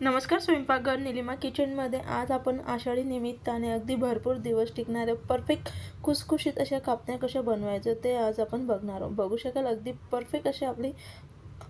नमस्कार स्वयंपाकघर निलिमा किचनमध्ये आज आपण आषाढी निमित्ताने अगदी भरपूर दिवस टिकणाऱ्या परफेक्ट खुसखुशीत अशा कापण्या कशा बनवायचं ते आज आपण बघणार आहोत. बघू शकाल अगदी परफेक्ट अशा आपली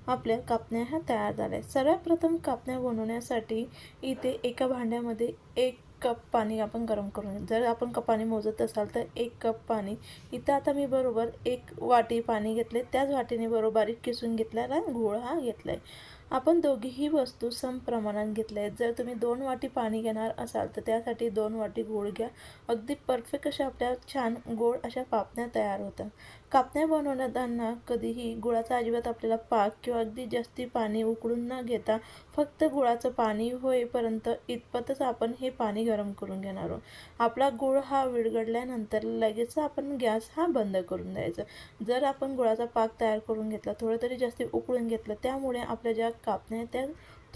आपल्या कापण्या ह्या तयार झाल्या सर्वात प्रथम कापण्या बनवण्यासाठी इथे एका भांड्यामध्ये एक कप पाणी आपण गरम करून जर आपण कप पाणी मोजत असाल तर एक कप पाणी. इथं आता मी बरोबर एक वाटी पाणी घेतले त्याच वाटीने बरोबर बारीक किसून घेतलेला गूळ हा घेतला आहे आपण दोघीही वस्तू सम प्रमाणात घेतल्या आहेत. जर तुम्ही दोन वाटी पाणी घेणार असाल तर त्यासाठी दोन वाटी गूळ घ्या. अगदी परफेक्ट अशा आपल्या छान गोड अशा पापण्या तयार होतात. कापण्या बनवताना कधीही गुळाचा अजिबात आपल्याला पाक किंवा अगदी जास्ती पाणी उकळून न घेता फक्त गुळाचं पाणी होईपर्यंत इतपतच आपण हे पाणी गरम करून घेणार आहोत. आपला गुळ हा विरघडल्यानंतर लगेच आपण गॅस हा बंद करून द्यायचा. जर आपण गुळाचा पाक तयार करून घेतला थोडं तरी जास्ती उकळून घेतलं त्यामुळे आपल्या ज्या कापण्या आहेत त्या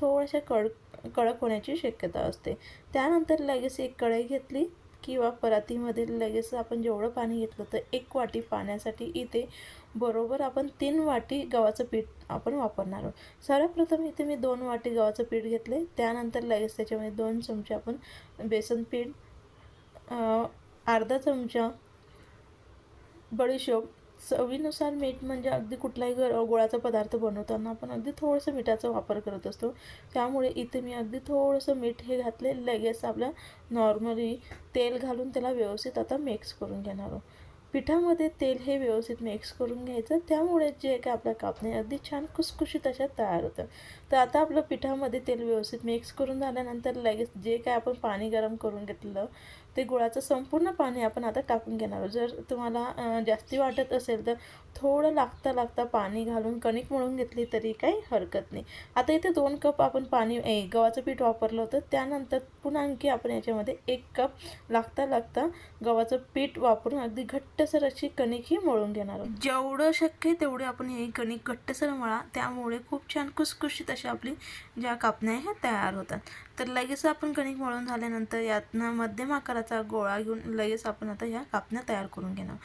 थोड्याशा कड कडक होण्याची शक्यता असते. त्यानंतर लगेच एक कढई घेतली. किंवा परातीमध्ये लगेच आपण जेवढं पाणी घेतलं तर एक वाटी पाण्यासाठी इथे बरोबर आपण तीन वाटी गव्हाचं पीठ आपण वापरणार आहोत. सर्वप्रथम इथे मी दोन वाटी गव्हाचं पीठ घेतले. त्यानंतर लगेच त्याच्यामध्ये दोन चमचे आपण बेसन पीठ अर्धा चमचा बडीशोप चवीनुसार मीठ म्हणजे अगदी कुठलाही ग गोळाचा पदार्थ बनवताना आपण अगदी थोडंसं मिठाचा वापर करत असतो. त्यामुळे इथे मी अगदी थोडंसं मीठ हे घातले लगेच आपलं नॉर्मली तेल घालून त्याला व्यवस्थित आता मिक्स करून घेणार आहोत. पिठामध्ये तेल हे व्यवस्थित मिक्स करून घ्यायचं. त्यामुळे जे काय आपल्या कापणी अगदी छान कुसकुशीत अशा तयार होतं तर आता आपलं पिठामध्ये तेल व्यवस्थित मिक्स करून झाल्यानंतर लगेच जे काय आपण पाणी गरम करून घेतलं ते गुळाचं संपूर्ण पाणी आपण आता टाकून घेणार जर तुम्हाला जास्ती वाटत असेल तर थोडं लागता लागता पाणी घालून कणिक मळून घेतली तरी काही हरकत नाही. आता इथे दोन कप आपण पाणी ए गव्हाचं पीठ वापरलं होतं. त्यानंतर पुन्हा आणखी आपण याच्यामध्ये एक कप लागता लागता गव्हाचं पीठ वापरून अगदी घट्ट घट्टसर अशी कणिक ही मळून घेणार आहोत. जेवढं शक्य तेवढे आपण हे कणिक घट्टसर मळा. त्यामुळे खूप छान कुसकुशीत अशी आपली ज्या कापण्या ह्या तयार होतात. तर लगेच आपण कणिक मळून झाल्यानंतर यातनं मध्यम आकाराचा गोळा घेऊन लगेच आपण आता ह्या कापण्या तयार करून घेणार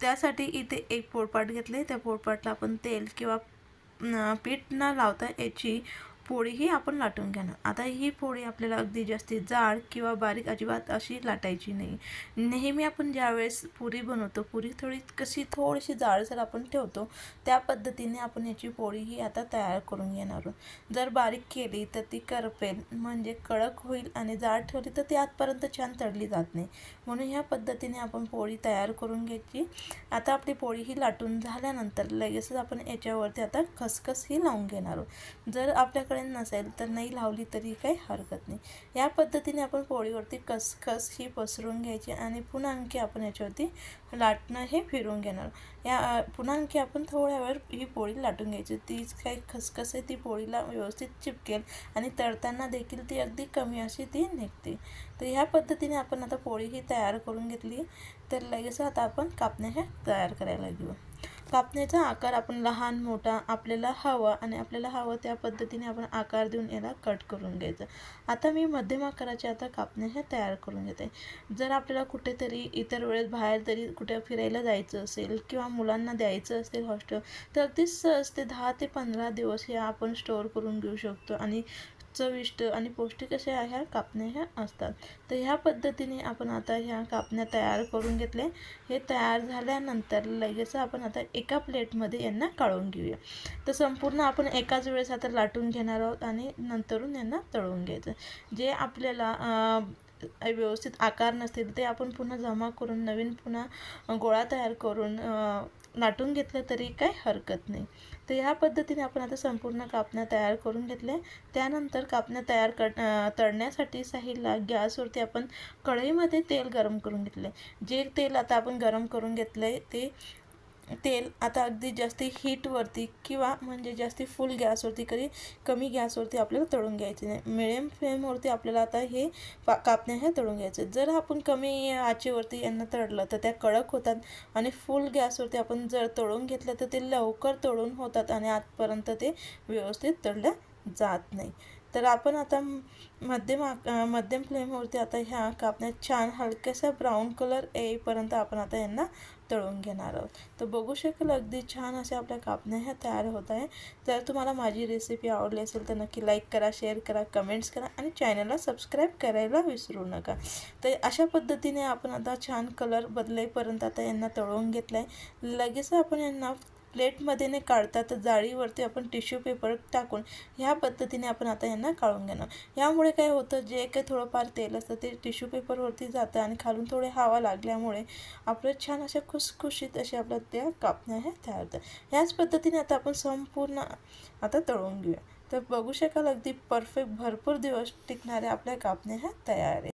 त्यासाठी इथे एक पोळपाट घेतले. त्या पोळपाटला आपण तेल किंवा पीठ न लावता याची पोळीही आपण लाटून घेणार. आता ही पोळी आपल्याला अगदी जास्ती जाड किंवा बारीक अजिबात अशी लाटायची नाही. नेहमी आपण ज्यावेळेस पुरी बनवतो पुरी थोडी कशी थोडीशी जाडसर आपण ठेवतो त्या पद्धतीने आपण याची पोळी ही आता तयार करून घेणार आहोत. जर बारीक केली तर ती करपेल म्हणजे कडक होईल आणि जाड ठेवली तर ती आतपर्यंत छान तळली जात नाही. म्हणून ह्या पद्धतीने आपण पोळी तयार करून घ्यायची. आता आपली पोळी ही लाटून झाल्यानंतर लगेचच आपण याच्यावरती आता खसखस ही लावून घेणार आहोत. जर आपल्याकडे नसेल तर नाही लावली तरी काही हरकत नाही. या पद्धतीने आपण पोळीवरती खसखस ही पसरून घ्यायची आणि पुन्हा आणखी आपण याच्यावरती लाटणं हे फिरून घेणार. या पुन्हा आणखी आपण थोड्या वेळ ही पोळी लाटून घ्यायची. तीच काही खसखस आहे ती पोळीला व्यवस्थित चिपकेल आणि तळताना देखील ती अगदी कमी अशी ती निघते. तर ह्या पद्धतीने आपण आता पोळी ही तयार करून घेतली. तर लगेच आता आपण कापण्या ह्या तयार करायला घेऊ. कापण्याचा आकार आपण लहान मोठा आपल्याला हवा आणि आपल्याला हवं त्या पद्धतीने आपण आकार देऊन याला कट करून घ्यायचं. आता मी मध्यम आकाराचे आता कापण्या ह्या तयार करून घेते. जर आपल्याला कुठेतरी इतर वेळेस बाहेर तरी कुठे फिरायला जायचं असेल किंवा मुलांना द्यायचं असेल हॉस्टेल तर अगदीच सहज ते दहा ते पंधरा दिवस हे आपण स्टोअर करून घेऊ शकतो आणि चविष्ट आणि पौष्टिक अशा ह्या कापण्या ह्या असतात. तर ह्या पद्धतीने आपण आता ह्या कापण्या तयार करून घेतले. हे तयार झाल्यानंतर लगेच आपण आता एका प्लेटमध्ये यांना काढून घेऊया. तर संपूर्ण आपण एकाच वेळेस आता लाटून घेणार आहोत आणि नंतरून यांना तळून घ्यायचं. जे आपल्याला व्यवस्थित आकार नसतील ते आपण पुन्हा जमा करून नवीन पुन्हा गोळा तयार करून लाटून घेतलं तरी काही हरकत नाही. तर ह्या पद्धतीने आपण आता संपूर्ण कापण्या तयार करून घेतल्या. त्यानंतर कापण्या तयार कर तळण्यासाठी साईडला गॅसवरती आपण कढईमध्ये तेल गरम करून घेतले जे तेल आता आपण गरम करून घेतलं आहे ते तेल आता अगदी जास्ती हीटवरती किंवा म्हणजे जास्ती फुल गॅसवरती कधी कमी गॅसवरती आपल्याला तळून घ्यायचे नाही. मिडियम फ्लेमवरती आपल्याला आता हे पा कापण्या ह्या तळून घ्यायचं. जर आपण कमी आचेवरती यांना तळलं तर त्या कडक होतात आणि फुल गॅसवरती आपण जर तळून घेतलं तर ते लवकर तळून होतात आणि आतपर्यंत ते व्यवस्थित तळल्या जात नाही. तर आपण आता मध्यम आक- मध्यम फ्लेमवरती आता ह्या कापण्या छान हलक्यासा ब्राऊन कलर येईपर्यंत आपण आता यांना तळून घेणार आहोत. तर बघू शकाल अगदी छान अशा आपल्या कापण्या ह्या तयार होत आहे. जर तुम्हाला माझी रेसिपी आवडली असेल तर नक्की लाईक करा शेअर करा कमेंट्स करा आणि चॅनलला सबस्क्राईब करायला विसरू नका. तर अशा पद्धतीने आपण आता छान कलर बदलेपर्यंत आता यांना तळून घेतलं आहे लगेच आपण यांना प्लेटमध्ये नाही काढता तर जाळीवरती आपण टिश्यू पेपर टाकून ह्या पद्धतीने आपण आता यांना काढून घेणार. यामुळे काय होतं जे काही थोडंफार तेल असतं ते टिश्यू पेपरवरती जातं आणि खालून थोडे हवा लागल्यामुळे आपलं छान अशा खुसखुशीत असे आपल्या त्या कापण्या ह्या तयार होतात. ह्याच पद्धतीने आता आपण संपूर्ण आता तळून घेऊया. तर बघू शकाल अगदी परफेक्ट भरपूर दिवस टिकणाऱ्या आपल्या कापण्या ह्या तयार आहे